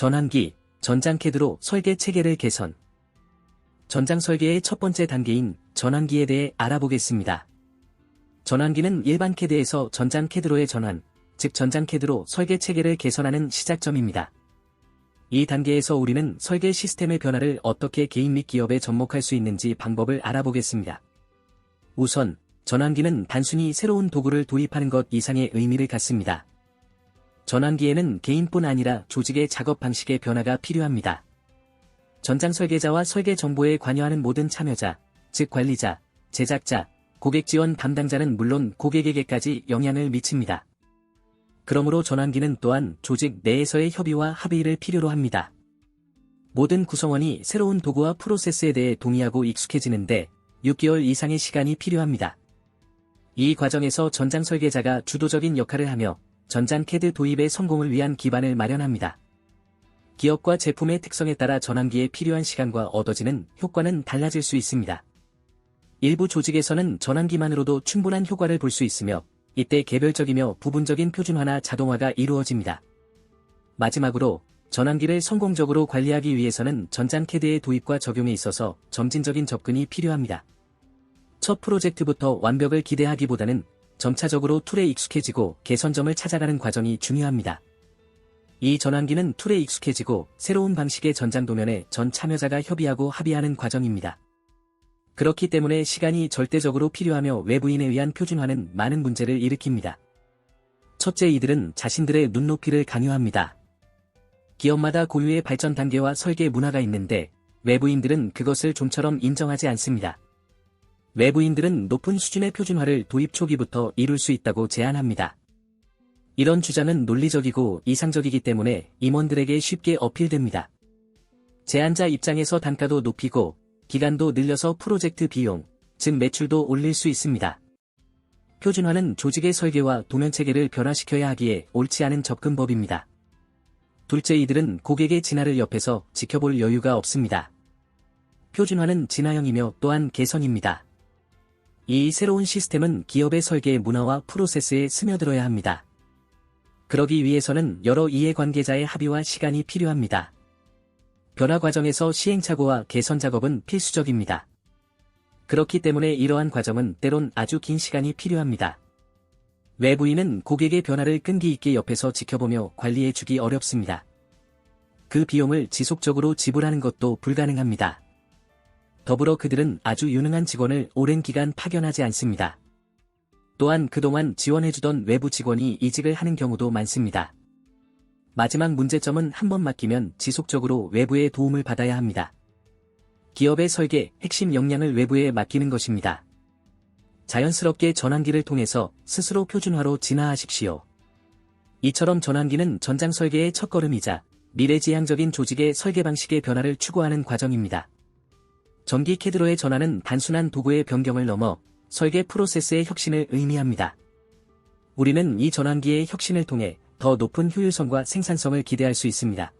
전환기, 전장 캐드로 설계 체계를 개선. 전장 설계의 첫 번째 단계인 전환기에 대해 알아보겠습니다. 전환기는 일반 캐드에서 전장 캐드로의 전환, 즉 전장 캐드로 설계 체계를 개선하는 시작점입니다. 이 단계에서 우리는 설계 시스템의 변화를 어떻게 개인 및 기업에 접목할 수 있는지 방법을 알아보겠습니다. 우선, 전환기는 단순히 새로운 도구를 도입하는 것 이상의 의미를 갖습니다. 전환기에는 개인뿐 아니라 조직의 작업 방식의 변화가 필요합니다. 전장 설계자와 설계 정보에 관여하는 모든 참여자, 즉 관리자, 제작자, 고객 지원 담당자는 물론 고객에게까지 영향을 미칩니다. 그러므로 전환기는 또한 조직 내에서의 협의와 합의를 필요로 합니다. 모든 구성원이 새로운 도구와 프로세스에 대해 동의하고 익숙해지는데 6개월 이상의 시간이 필요합니다. 이 과정에서 전장 설계자가 주도적인 역할을 하며 전장 캐드 도입의 성공을 위한 기반을 마련합니다. 기업과 제품의 특성에 따라 전환기에 필요한 시간과 얻어지는 효과는 달라질 수 있습니다. 일부 조직에서는 전환기만으로도 충분한 효과를 볼 수 있으며 이때 개별적이며 부분적인 표준화나 자동화가 이루어집니다. 마지막으로 전환기를 성공적으로 관리하기 위해서는 전장 캐드의 도입과 적용에 있어서 점진적인 접근이 필요합니다. 첫 프로젝트부터 완벽을 기대하기보다는 점차적으로 툴에 익숙해지고 개선점을 찾아가는 과정이 중요합니다. 이 전환기는 툴에 익숙해지고 새로운 방식의 전장 도면에 전 참여자가 협의하고 합의하는 과정입니다. 그렇기 때문에 시간이 절대적으로 필요하며 외부인에 의한 표준화는 많은 문제를 일으킵니다. 첫째 이들은 자신들의 눈높이를 강요합니다. 기업마다 고유의 발전 단계와 설계 문화가 있는데 외부인들은 그것을 좀처럼 인정하지 않습니다. 외부인들은 높은 수준의 표준화를 도입 초기부터 이룰 수 있다고 제안합니다. 이런 주장은 논리적이고 이상적이기 때문에 임원들에게 쉽게 어필됩니다. 제안자 입장에서 단가도 높이고 기간도 늘려서 프로젝트 비용, 즉 매출도 올릴 수 있습니다. 표준화는 조직의 설계와 도면체계를 변화시켜야 하기에 옳지 않은 접근법입니다. 둘째 이들은 고객의 진화를 옆에서 지켜볼 여유가 없습니다. 표준화는 진화형이며 또한 개선입니다. 이 새로운 시스템은 기업의 설계 문화와 프로세스에 스며들어야 합니다. 그러기 위해서는 여러 이해관계자의 합의와 시간이 필요합니다. 변화 과정에서 시행착오와 개선 작업은 필수적입니다. 그렇기 때문에 이러한 과정은 때론 아주 긴 시간이 필요합니다. 외부인은 고객의 변화를 끈기 있게 옆에서 지켜보며 관리해주기 어렵습니다. 그 비용을 지속적으로 지불하는 것도 불가능합니다. 더불어 그들은 아주 유능한 직원을 오랜 기간 파견하지 않습니다. 또한 그동안 지원해주던 외부 직원이 이직을 하는 경우도 많습니다. 마지막 문제점은 한 번 맡기면 지속적으로 외부의 도움을 받아야 합니다. 기업의 설계, 핵심 역량을 외부에 맡기는 것입니다. 자연스럽게 전환기를 통해서 스스로 표준화로 진화하십시오. 이처럼 전환기는 전장 설계의 첫걸음이자 미래지향적인 조직의 설계 방식의 변화를 추구하는 과정입니다. 전기 캐드로의 전환은 단순한 도구의 변경을 넘어 설계 프로세스의 혁신을 의미합니다. 우리는 이 전환기의 혁신을 통해 더 높은 효율성과 생산성을 기대할 수 있습니다.